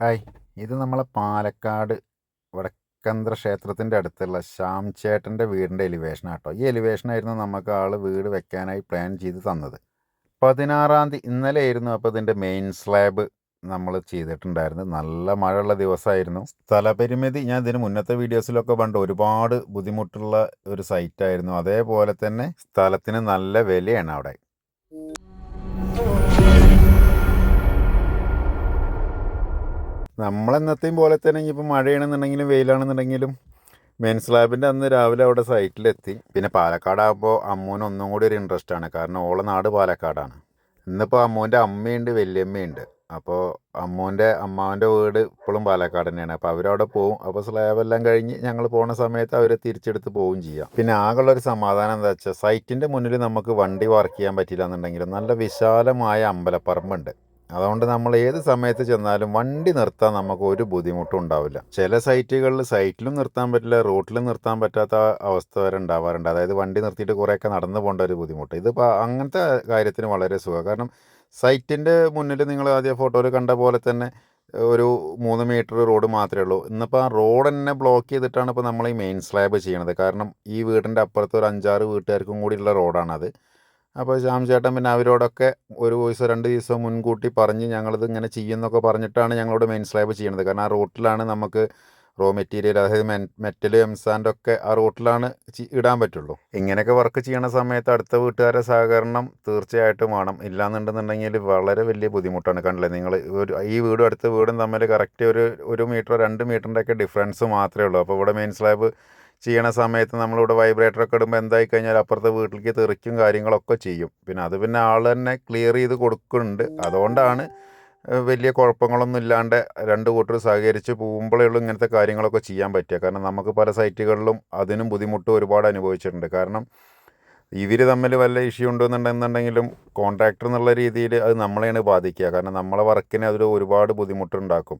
Hi ഇത് നമ്മളെ പാലക്കാട് വടക്കന്ത്ര ക്ഷേത്രത്തിന്റെ അടുത്തുള്ള ശ്യാം ചേട്ടന്റെ വീടിന്റെ എലിവേഷൻ ആട്ടോ. ഈ എലിവേഷനായിരുന്നു നമുക്ക് ആൾ വീട് വെക്കാനായി പ്ലാൻ ചെയ്ത് തന്നത്. പതിനാറാം തീയതി ഇന്നലെ ആയിരുന്നു അപ്പോൾ ഇതിന്റെ മെയിൻ സ്ലാബ് നമ്മൾ ചെയ്തിട്ടുണ്ടായിരുന്നു നല്ല മഴയുള്ള ദിവസമായിരുന്നു. സ്ഥലപരിമിതി ഞാൻ ഇതിന് മുന്നത്തെ വീഡിയോസിലൊക്കെ കണ്ട് ഒരുപാട് ബുദ്ധിമുട്ടുള്ള ഒരു സൈറ്റായിരുന്നു അതേപോലെ തന്നെ സ്ഥലത്തിന് നല്ല വിലയാണ് അവിടെ. നമ്മളെന്നത്തെയും പോലെ തന്നെ ഇനിയിപ്പോൾ മഴയാണെന്നുണ്ടെങ്കിലും വെയിലാണെന്നുണ്ടെങ്കിലും മെയിൻ സ്ലാബിന്റെ അന്ന് രാവിലെ അവിടെ സൈറ്റിലെത്തി പിന്നെ പാലക്കാടാകുമ്പോൾ അമ്മൂന് ഒന്നും കൂടി ഒരു ഇൻട്രസ്റ്റ് ആണ്. കാരണം ഓളെ നാട് പാലക്കാടാണ്. ഇന്നിപ്പോൾ അമ്മൂന്റെ അമ്മയുണ്ട് വല്യമ്മയുണ്ട്. അപ്പോൾ അമ്മൂന്റെ അമ്മാവന്റെ വീട് ഇപ്പോഴും പാലക്കാട് തന്നെയാണ്. അപ്പോൾ അവരവിടെ പോവും. അപ്പോൾ സ്ലാബ് എല്ലാം കഴിഞ്ഞ് ഞങ്ങൾ പോണ സമയത്ത് അവരെ തിരിച്ചെടുത്ത് പോവുകയും ചെയ്യാം. പിന്നെ ആകെയുള്ളൊരു സമാധാനം എന്താ വെച്ചാൽ സൈറ്റിന്റെ മുന്നിൽ നമുക്ക് വണ്ടി പാർക്ക് ചെയ്യാൻ പറ്റില്ല എന്നുണ്ടെങ്കിലും നല്ല വിശാലമായ അമ്പലപ്പറമ്പുണ്ട്. അതുകൊണ്ട് നമ്മൾ ഏത് സമയത്ത് ചെന്നാലും വണ്ടി നിർത്താൻ നമുക്ക് ഒരു ബുദ്ധിമുട്ടും ഉണ്ടാവില്ല. ചില സൈറ്റുകളിൽ സൈറ്റിലും നിർത്താൻ പറ്റില്ല റോട്ടിലും നിർത്താൻ പറ്റാത്ത അവസ്ഥ വരെ ഉണ്ടാവാറുണ്ട്. അതായത് വണ്ടി നിർത്തിയിട്ട് കുറേയൊക്കെ നടന്നു പോകേണ്ട ഒരു ബുദ്ധിമുട്ട്. ഇതിപ്പോൾ അങ്ങനത്തെ കാര്യത്തിന് വളരെ സുഖം. കാരണം സൈറ്റിന്റെ മുന്നിൽ നിങ്ങൾ ആദ്യം ഫോട്ടോയിൽ കണ്ട പോലെ തന്നെ ഒരു മൂന്ന് മീറ്റർ റോഡ് മാത്രമേ ഉള്ളൂ. ഇന്നിപ്പോൾ ആ റോഡ് തന്നെ ബ്ലോക്ക് ചെയ്തിട്ടാണ് ഇപ്പോൾ നമ്മൾ ഈ മെയിൻ സ്ലാബ് ചെയ്യണത്. കാരണം ഈ വീടിന്റെ അപ്പുറത്ത് ഒരു അഞ്ചാറ് വീട്ടുകാർക്കും കൂടിയുള്ള റോഡാണത്. അപ്പോൾ ശ്യാം ചേട്ടൻ പിന്നെ അവരോടൊക്കെ ഒരു ദിവസം രണ്ട് ദിവസം മുൻകൂട്ടി പറഞ്ഞ് ഞങ്ങളിത് ഇങ്ങനെ ചെയ്യുന്നൊക്കെ പറഞ്ഞിട്ടാണ് ഞങ്ങളോട് മെയിൻ സ്ലാബ് ചെയ്യണത്. കാരണം ആ റോട്ടിലാണ് നമുക്ക് റോ മെറ്റീരിയൽ അതായത് മെറ്റൽ എംസാൻഡ് ഒക്കെ ആ റോട്ടിലാണ് ഇടാൻ പറ്റുള്ളൂ. ഇങ്ങനെയൊക്കെ വർക്ക് ചെയ്യണ സമയത്ത് അടുത്ത വീട്ടുകാരെ സഹകരണം തീർച്ചയായിട്ടും വേണം. ഇല്ലാന്നുണ്ടെന്നുണ്ടെങ്കിൽ വളരെ വലിയ ബുദ്ധിമുട്ടാണ് കണ്ടില്ലേ? നിങ്ങൾ ഒരു ഈ വീടും അടുത്ത വീടും തമ്മിൽ കറക്റ്റ് ഒരു ഒരു മീറ്ററോ രണ്ട് മീറ്ററിന്റെയൊക്കെ ഡിഫറൻസ് മാത്രമേ ഉള്ളൂ. അപ്പോൾ ഇവിടെ മെയിൻ സ്ലാബ് ചെയ്യണ സമയത്ത് നമ്മളിവിടെ വൈബ്രേറ്ററൊക്കെ ഇടുമ്പോൾ എന്തായി കഴിഞ്ഞാൽ അപ്പുറത്തെ വീട്ടിലേക്ക് തെറിക്കും കാര്യങ്ങളൊക്കെ ചെയ്യും. പിന്നെ അത് പിന്നെ ആൾ തന്നെ ക്ലിയർ ചെയ്ത് കൊടുക്കുന്നുണ്ട്. അതുകൊണ്ടാണ് വലിയ കുഴപ്പങ്ങളൊന്നും ഇല്ലാണ്ട് രണ്ട് കൂട്ടർ സഹകരിച്ച് പോകുമ്പോഴേ ഉള്ളൂ ഇങ്ങനത്തെ കാര്യങ്ങളൊക്കെ ചെയ്യാൻ പറ്റുക. കാരണം നമുക്ക് പല സൈറ്റുകളിലും അതിനും ബുദ്ധിമുട്ട് ഒരുപാട് അനുഭവിച്ചിട്ടുണ്ട്. കാരണം ഇവർ തമ്മിൽ വല്ല ഇഷ്യൂ ഉണ്ടെന്നുണ്ടെന്നുണ്ടെങ്കിലും കോൺട്രാക്ടർ എന്നുള്ള രീതിയിൽ അത് നമ്മളെയാണ് ബാധിക്കുക. കാരണം നമ്മളെ വർക്കിനെ അതിൽ ഒരുപാട് ബുദ്ധിമുട്ടുണ്ടാക്കും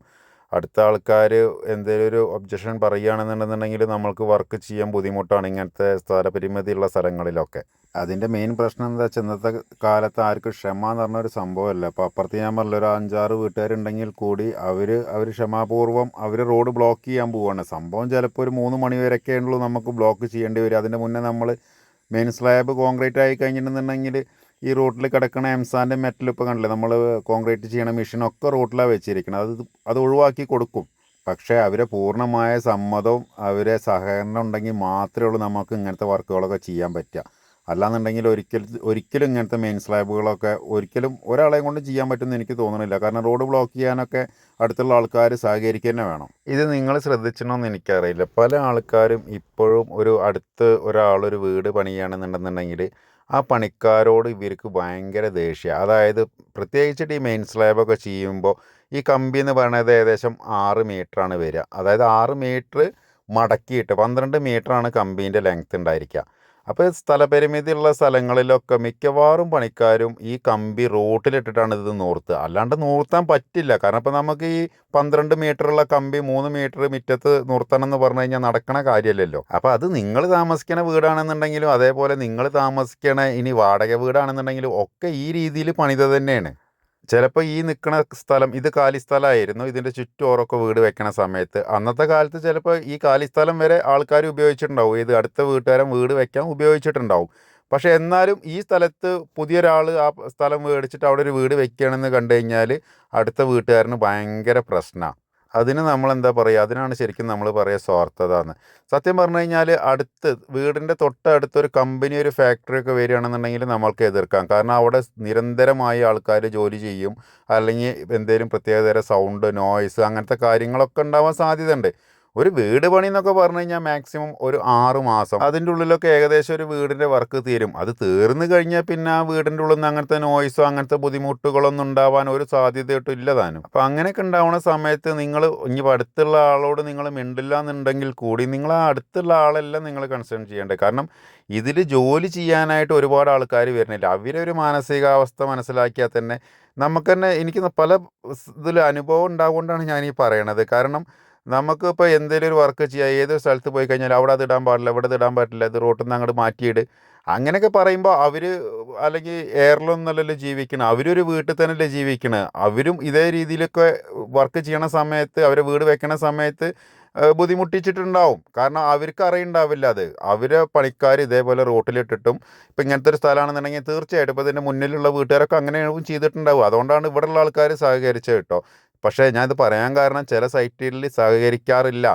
അടുത്ത ആൾക്കാർ എന്തെങ്കിലും ഒരു ഒബ്ജക്ഷൻ പറയുകയാണെന്നുണ്ടെന്നുണ്ടെങ്കിൽ നമ്മൾക്ക് വർക്ക് ചെയ്യാൻ ബുദ്ധിമുട്ടാണ് ഇങ്ങനത്തെ സ്ഥലപരിമിതിയുള്ള സ്ഥലങ്ങളിലൊക്കെ. അതിന്റെ മെയിൻ പ്രശ്നം എന്താ വെച്ചാൽ ഇന്നത്തെ കാലത്ത് ആർക്കും ക്ഷമ എന്ന് പറഞ്ഞൊരു സംഭവമല്ല. അപ്പോൾ അപ്പുറത്ത് ഞാൻ പറഞ്ഞ ഒരു അഞ്ചാറ് വീട്ടുകാരുണ്ടെങ്കിൽ കൂടി അവർ അവർ ക്ഷമാപൂർവം അവർ റോഡ് ബ്ലോക്ക് ചെയ്യാൻ പോവുകയാണ് സംഭവം ചിലപ്പോൾ ഒരു മൂന്ന് മണി ഉള്ളൂ നമുക്ക് ബ്ലോക്ക് ചെയ്യേണ്ടി വരും അതിന്റെ മുന്നേ നമ്മൾ മെയിൻ സ്ലാബ് കോൺക്രീറ്റ് ആയി കഴിഞ്ഞിട്ടുണ്ടെന്നുണ്ടെങ്കിൽ ഈ റോട്ടിൽ കിടക്കുന്ന എംസാന്റെ മെറ്റൽ ഇപ്പോൾ കണ്ടില്ലേ? നമ്മൾ കോൺക്രീറ്റ് ചെയ്യണ മെഷീനൊക്കെ റോട്ടിലാണ് വെച്ചിരിക്കുന്നത് അത് അത് ഒഴിവാക്കി കൊടുക്കും. പക്ഷേ അവരെ പൂർണമായ സമ്മതവും അവരെ സഹകരണം ഉണ്ടെങ്കിൽ മാത്രമേ ഉള്ളൂ നമുക്ക് ഇങ്ങനത്തെ വർക്കുകളൊക്കെ ചെയ്യാൻ പറ്റുക. അല്ലാന്നുണ്ടെങ്കിൽ ഒരിക്കലും ഒരിക്കലും ഇങ്ങനത്തെ മെയിൻ സ്ലാബുകളൊക്കെ ഒരിക്കലും ഒരാളെയും കൊണ്ട് ചെയ്യാൻ പറ്റുമെന്ന് എനിക്ക് തോന്നുന്നില്ല കാരണം റോഡ് ബ്ലോക്ക് ചെയ്യാനൊക്കെ അടുത്തുള്ള ആൾക്കാർ സഹകരിക്കുക തന്നെ വേണം. ഇത് നിങ്ങൾ ശ്രദ്ധിച്ചണമെന്ന് എനിക്കറിയില്ല. പല ആൾക്കാരും ഇപ്പോഴും ഒരു അടുത്ത് ഒരാളൊരു വീട് പണിയുകയാണെന്നുണ്ടെന്നുണ്ടെങ്കിൽ ആ പണിക്കാരോട് ഇവർക്ക് ഭയങ്കര ദേഷ്യം. അതായത് പ്രത്യേകിച്ചിട്ട് ഈ മെയിൻ സ്ലാബൊക്കെ ചെയ്യുമ്പോൾ ഈ കമ്പി എന്ന് പറയുന്നത് ഏകദേശം ആറ് മീറ്ററാണ് വരിക. അതായത് ആറ് മീറ്റർ മടക്കിയിട്ട് പന്ത്രണ്ട് മീറ്ററാണ് കമ്പീന്റെ ലെങ്ത്ത് ഉണ്ടായിരിക്കുക അപ്പോൾ സ്ഥലപരിമിതിയുള്ള സ്ഥലങ്ങളിലൊക്കെ മിക്കവാറും പണിക്കാരും ഈ കമ്പി റോട്ടിലിട്ടിട്ടാണ് ഇത് നൂർത്തുക അല്ലാണ്ട് നൂർത്താൻ പറ്റില്ല. കാരണം ഇപ്പോൾ നമുക്ക് ഈ പന്ത്രണ്ട് മീറ്ററുള്ള കമ്പി മൂന്ന് മീറ്റർ മുറ്റത്ത് നൂർത്തണം എന്ന് പറഞ്ഞു കഴിഞ്ഞാൽ നടക്കണ കാര്യമല്ലല്ലോ അപ്പോൾ അത് നിങ്ങൾ താമസിക്കണ വീടാണെന്നുണ്ടെങ്കിലും അതേപോലെ നിങ്ങൾ താമസിക്കണ ഇനി വാടക വീടാണെന്നുണ്ടെങ്കിലും ഒക്കെ ഈ രീതിയിൽ പണിത തന്നെയാണ്. ചിലപ്പോൾ ഈ നിൽക്കുന്ന സ്ഥലം ഇത് കാലി സ്ഥലമായിരുന്നു. ഇതിന്റെ ചുറ്റോറൊക്കെ വീട് വെക്കണ സമയത്ത്. അന്നത്തെ കാലത്ത് ചിലപ്പോൾ ഈ കാലി സ്ഥലം വരെ ആൾക്കാർ ഉപയോഗിച്ചിട്ടുണ്ടാവും. ഇത് അടുത്ത വീട്ടുകാരൻ വീട് വെക്കാൻ ഉപയോഗിച്ചിട്ടുണ്ടാവും. പക്ഷേ എന്നാലും ഈ സ്ഥലത്ത് പുതിയൊരാൾ ആ സ്ഥലം മേടിച്ചിട്ട് അവിടെ ഒരു വീട് വെക്കുകയാണെന്ന് കണ്ടു കഴിഞ്ഞാൽ അടുത്ത വീട്ടുകാരന് ഭയങ്കര പ്രശ്നമാണ് അതിന് നമ്മൾ എന്താ പറയുക അതിനാണ് ശരിക്കും നമ്മൾ പറയുക സ്വാർത്ഥത എന്ന് സത്യം പറഞ്ഞു കഴിഞ്ഞാൽ അടുത്ത് വീടിന്റെ തൊട്ടടുത്ത് ഒരു കമ്പനി ഒരു ഫാക്ടറി ഒക്കെ വരികയാണെന്നുണ്ടെങ്കിൽ നമ്മൾക്ക് എതിർക്കാം. കാരണം അവിടെ നിരന്തരമായി ആൾക്കാർ ജോലി ചെയ്യും. അല്ലെങ്കിൽ എന്തെങ്കിലും പ്രത്യേകതര സൗണ്ട് നോയ്സ് അങ്ങനത്തെ കാര്യങ്ങളൊക്കെ ഉണ്ടാവാൻ സാധ്യതയുണ്ട്. ഒരു വീട് പണി എന്നൊക്കെ പറഞ്ഞു കഴിഞ്ഞാൽ മാക്സിമം ഒരു ആറ് മാസം. അതിന്റെ ഉള്ളിലൊക്കെ ഏകദേശം ഒരു വീടിന്റെ വർക്ക് തീരും. അത് തീർന്നു കഴിഞ്ഞാൽ പിന്നെ ആ വീടിന്റെ ഉള്ളിൽ നിന്ന് അങ്ങനത്തെ നോയ്സോ അങ്ങനത്തെ ബുദ്ധിമുട്ടുകളൊന്നും ഉണ്ടാവാൻ ഒരു സാധ്യതയായിട്ടും ഇല്ല താനും. അപ്പോൾ അങ്ങനെയൊക്കെ ഉണ്ടാവുന്ന സമയത്ത് നിങ്ങൾ ഇനി അടുത്തുള്ള ആളോട് നിങ്ങൾ മിണ്ടില്ല എന്നുണ്ടെങ്കിൽ കൂടി നിങ്ങൾ ആ അടുത്തുള്ള ആളെല്ലാം നിങ്ങൾ കൺസേൺ ചെയ്യേണ്ടത് കാരണം ഇതിൽ ജോലി ചെയ്യാനായിട്ട് ഒരുപാട് ആൾക്കാർ വരുന്നില്ല. അവരെ ഒരു മാനസികാവസ്ഥ മനസ്സിലാക്കിയാൽ തന്നെ നമുക്ക് തന്നെ എനിക്ക് പല ഇതിൽ അനുഭവം ഉണ്ടാകൊണ്ടാണ് ഞാൻ ഈ പറയണത്. കാരണം നമുക്ക് ഇപ്പോൾ എന്തെങ്കിലും ഒരു വർക്ക് ചെയ്യാം. ഏതൊരു സ്ഥലത്ത് പോയി കഴിഞ്ഞാൽ അവിടെ അത് ഇടാൻ പാടില്ല ഇവിടെ ഇടാൻ പറ്റില്ല ഇത് റോട്ടിൽ നിന്ന് അങ്ങോട്ട് മാറ്റിയിട് അങ്ങനെയൊക്കെ പറയുമ്പോൾ അവർ അല്ലെങ്കിൽ എയറിലൊന്നല്ലല്ലോ ജീവിക്കണം അവരൊരു വീട്ടിൽ തന്നെയല്ലേ ജീവിക്കണത് അവരും ഇതേ രീതിയിലൊക്കെ വർക്ക് ചെയ്യണ സമയത്ത് അവരെ വീട് വെക്കണ സമയത്ത് ബുദ്ധിമുട്ടിച്ചിട്ടുണ്ടാവും. കാരണം അവർക്ക് അറിയുണ്ടാവില്ല അത്. അവരെ പണിക്കാർ ഇതേപോലെ റോട്ടിലിട്ടിട്ടും ഇപ്പം ഇങ്ങനത്തെ ഒരു സ്ഥലമാണെന്നുണ്ടെങ്കിൽ തീർച്ചയായിട്ടും ഇപ്പോൾ ഇതിന്റെ മുന്നിലുള്ള വീട്ടുകാരൊക്കെ അങ്ങനെയും ചെയ്തിട്ടുണ്ടാവും. അതുകൊണ്ടാണ് ഇവിടെയുള്ള ആൾക്കാർ സഹകരിച്ചത് കേട്ടോ. പക്ഷേ ഞാനിത് പറയാൻ കാരണം ചില സൈറ്റുകളിൽ സഹകരിക്കാറില്ല.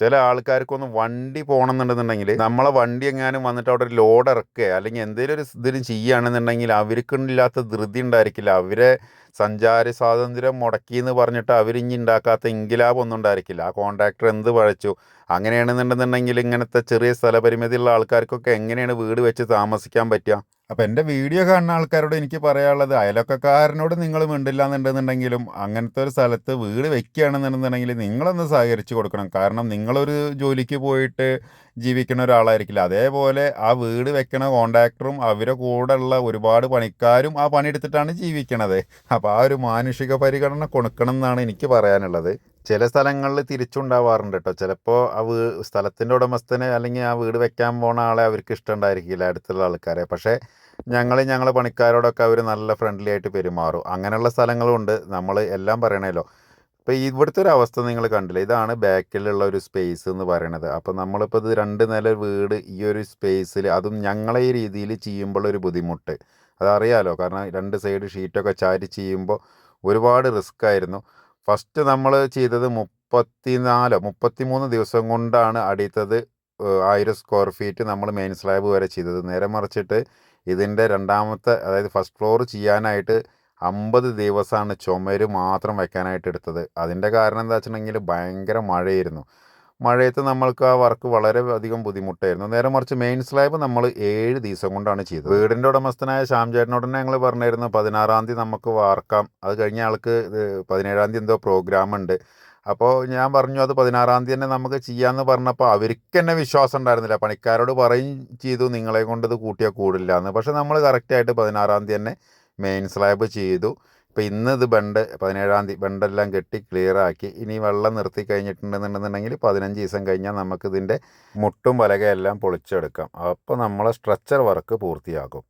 ചില ആൾക്കാർക്കൊന്ന് വണ്ടി പോകണമെന്നുണ്ടെന്നുണ്ടെങ്കിൽ നമ്മളെ വണ്ടി എങ്ങാനും വന്നിട്ട് അവിടെ ഒരു ലോഡ് ഇറക്കുക അല്ലെങ്കിൽ എന്തെങ്കിലും ഒരു ഇതിന് ചെയ്യുകയാണെന്നുണ്ടെങ്കിൽ അവർക്കില്ലാത്ത ധൃതി ഉണ്ടായിരിക്കില്ല. അവരെ സഞ്ചാര സ്വാതന്ത്ര്യം മുടക്കി എന്ന് പറഞ്ഞിട്ട് അവരിഞ്ഞി ഉണ്ടാക്കാത്ത ഇൻകിലാബ് ഒന്നും ഉണ്ടായിരിക്കില്ല. ആ കോൺട്രാക്ടർ എന്ത് വഴച്ചു അങ്ങനെയാണെന്നുണ്ടെന്നുണ്ടെങ്കിൽ ഇങ്ങനത്തെ ചെറിയ സ്ഥലപരിമിതിയുള്ള ആൾക്കാർക്കൊക്കെ എങ്ങനെയാണ് വീട് വെച്ച് താമസിക്കാൻ പറ്റുക? അപ്പം എന്റെ വീഡിയോ കാണുന്ന ആൾക്കാരോട് എനിക്ക് പറയാനുള്ളത് അയലൊക്കക്കാരനോട് നിങ്ങൾ മിണ്ടില്ല എന്നുണ്ടെന്നുണ്ടെങ്കിലും അങ്ങനത്തെ ഒരു സ്ഥലത്ത് വീട് വെക്കുകയാണെന്നുണ്ടെന്നുണ്ടെങ്കിൽ നിങ്ങളൊന്ന് സഹകരിച്ചു കൊടുക്കണം. കാരണം നിങ്ങളൊരു ജോലിക്ക് പോയിട്ട് ജീവിക്കുന്ന ഒരാളായിരിക്കില്ല. അതേപോലെ ആ വീട് വെക്കണ കോണ്ടാക്ടറും അവരെ കൂടെയുള്ള ഒരുപാട് പണിക്കാരും ആ പണിയെടുത്തിട്ടാണ് ജീവിക്കണത്. അപ്പോൾ ആ ഒരു മാനുഷിക പരിഗണന കൊടുക്കണം എന്നാണ് എനിക്ക് പറയാനുള്ളത്. ചില സ്ഥലങ്ങളിൽ തിരിച്ചുണ്ടാവാറുണ്ട് കേട്ടോ ചിലപ്പോൾ ആ വീ സ്ഥലത്തിന്റെ ഉടമസ്ഥന് അല്ലെങ്കിൽ ആ വീട് വെക്കാൻ പോണ ആളെ അവർക്ക് ഇഷ്ടമുണ്ടായിരിക്കില്ല അടുത്തുള്ള ആൾക്കാരെ. പക്ഷേ ഞങ്ങൾ ഞങ്ങളെ പണിക്കാരോടൊക്കെ അവർ നല്ല ഫ്രണ്ട്ലി ആയിട്ട് പെരുമാറും. അങ്ങനെയുള്ള സ്ഥലങ്ങളും ഉണ്ട് നമ്മൾ എല്ലാം പറയണമല്ലോ ഇപ്പോൾ ഇവിടുത്തെ ഒരു അവസ്ഥ നിങ്ങൾ കണ്ടില്ല? ഇതാണ് ബാക്കിലുള്ള ഒരു സ്പേസ് എന്ന് പറയണത്. അപ്പോൾ നമ്മളിപ്പോൾ ഇത് രണ്ട് നില വീട് ഈ ഒരു സ്പേസിൽ അതും ഞങ്ങളെ ഈ രീതിയിൽ ചെയ്യുമ്പോൾ ഒരു ബുദ്ധിമുട്ട്. അതറിയാലോ? കാരണം രണ്ട് സൈഡ് ഷീറ്റൊക്കെ ചാരി ചെയ്യുമ്പോൾ ഒരുപാട് റിസ്ക് ആയിരുന്നു. ഫസ്റ്റ് നമ്മൾ ചെയ്തത് മുപ്പത്തിനാലോ മുപ്പത്തിമൂന്ന് ദിവസം കൊണ്ടാണ് അടിത്തത് ആയിരം സ്ക്വയർ ഫീറ്റ് നമ്മൾ മെയിൻ സ്ലാബ് വരെ ചെയ്തത്. നേരെ മറിച്ചിട്ട് ഇതിന്റെ രണ്ടാമത്തെ അതായത് ഫസ്റ്റ് ഫ്ലോർ ചെയ്യാനായിട്ട് അമ്പത് ദിവസമാണ് ചുമര് മാത്രം വെക്കാനായിട്ട് എടുത്തത്. അതിന്റെ കാരണം എന്താ വെച്ചിട്ടുണ്ടെങ്കിൽ ഭയങ്കര മഴയായിരുന്നു. മഴയത്ത് നമ്മൾക്ക് ആ വർക്ക് വളരെ അധികം ബുദ്ധിമുട്ടായിരുന്നു. നേരെ മറിച്ച് മെയിൻ സ്ലാബ് നമ്മൾ ഏഴ് ദിവസം കൊണ്ടാണ് ചെയ്തത്. വീടിന്റെ ഉടമസ്ഥനായ ശ്യാം ചേട്ടനോട് തന്നെ ഞങ്ങൾ പറഞ്ഞിരുന്നു പതിനാറാം തീയതി നമുക്ക് വാർക്കാം. അത് കഴിഞ്ഞ ആൾക്ക് പതിനേഴാം തീയതി എന്തോ പ്രോഗ്രാം ഉണ്ട്. അപ്പോൾ ഞാൻ പറഞ്ഞു അത് പതിനാറാം തീയതി തന്നെ നമുക്ക് ചെയ്യാമെന്ന് പറഞ്ഞപ്പോൾ അവർക്ക് തന്നെ വിശ്വാസം ഉണ്ടായിരുന്നില്ല. പണിക്കാരോട് പറയും ചെയ്തു നിങ്ങളെ കൊണ്ട് ഇത് കൂട്ടിയാൽ കൂടില്ല എന്ന് പക്ഷേ നമ്മൾ കറക്റ്റായിട്ട് പതിനാറാം തീയതി തന്നെ മെയിൻ സ്ലാബ് ചെയ്തു. ഇപ്പോൾ ഇന്ന് ഇത് ബണ്ട് പതിനേഴാം തീയതി ബണ്ടെല്ലാം കെട്ടി ക്ലിയർ ആക്കി. ഇനി വെള്ളം നിർത്തി കഴിഞ്ഞിട്ടുണ്ടെന്നുണ്ടെന്നുണ്ടെങ്കിൽ പതിനഞ്ച് ദിവസം കഴിഞ്ഞാൽ നമുക്കിതിന്റെ മുട്ടും പലകയെല്ലാം പൊളിച്ചെടുക്കാം. അപ്പോൾ നമ്മളെ സ്ട്രക്ചർ വർക്ക് പൂർത്തിയാക്കും